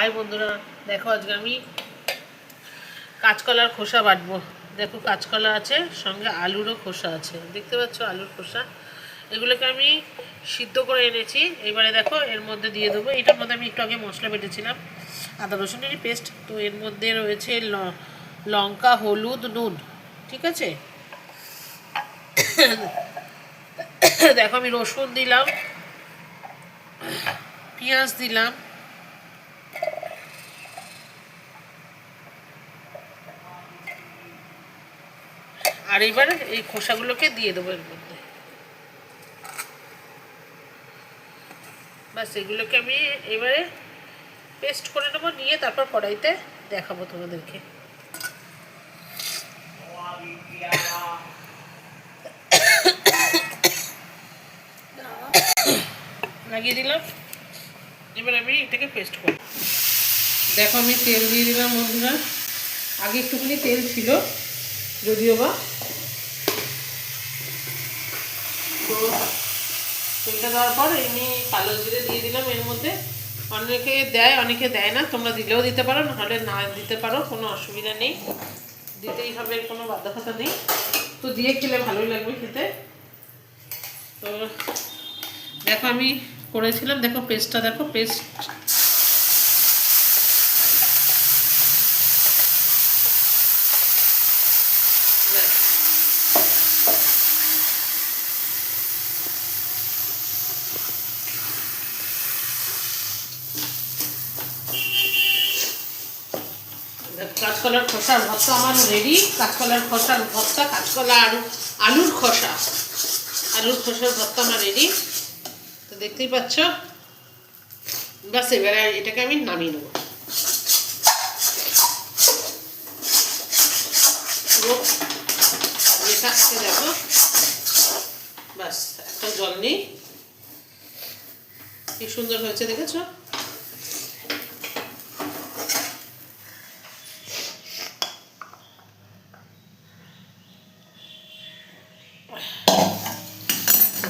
High বন্ধুরা, দেখো আজকে আমি কাঁচকলার খোসা বাটবো। দেখো কাঁচকলা আছে, সঙ্গে আলুরও খোসা আছে। দেখতে পাচ্ছ আলুর খোসা? এগুলোকে আমি সিদ্ধ করে এনেছি। এবারে দেখো, এর মধ্যে দিয়ে দেবো। এটার মধ্যে আমি একটু আগে মশলা বেটেছিলাম। আদা রসুনেরই পেস্ট। তো এর মধ্যে রয়েছে লঙ্কা, হলুদ, নুন। ঠিক আছে? দেখো আমি রসুন দিলাম, পেঁয়াজ দিলাম। আর এবার এই খোসাগুলোকে দিয়ে দেবো এর মধ্যে। বাস এগুলোকে আমি এবারে পেস্ট করে নেব, নিয়ে তারপর কড়াইতে দেখাবো তোমাদেরকে। লাগিয়ে দিলাম। এবার আমি এটাকে পেস্ট করব। দেখো, আমি তেল দিয়ে দিলাম বন্ধুরা। আগে একটুখানি তেল ছিল। যদিও বা। তো তেলটা দেওয়ার পর এমনি কালো জিরে দিয়ে দিলাম। এর মধ্যে অনেকে দেয় অনেকে দেয় না। তোমরা দিলেও দিতে পারো, নাহলে না দিতে পারো, কোনো অসুবিধা নেই। দিতেই হবে, কোনো বাধ্যকতা নেই। তো দিয়ে খেলে ভালোই লাগবে খেতে। তো দেখো আমি করেছিলাম। দেখো পেস্টটা দেখো পেস্ট কাঁচকলার খোসার ভর্তা আমার রেডি কাঁচকলার খোসার ভর্তা, কাঁচকলা আলু, আলুর খোসা। আলুর খোসার ভর্তা আমার রেডি তো দেখতেই পাচ্ছ? বাস এবারে এটাকে আমি নামিয়ে নেব। পুরো মেশাতে দেখো বাস, একটা জল নেই। কি সুন্দর হয়েছে দেখেছ?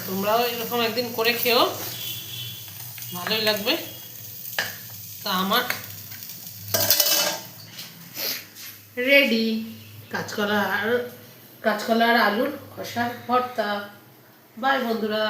তোমরাও এরকম একদিন করে খেও। ভালোই লাগবে। তা আমার রেডি। কাঁচকলা আর কাঁচকলা আর আলুর খসার ভর্তা। বাই বন্ধুরা।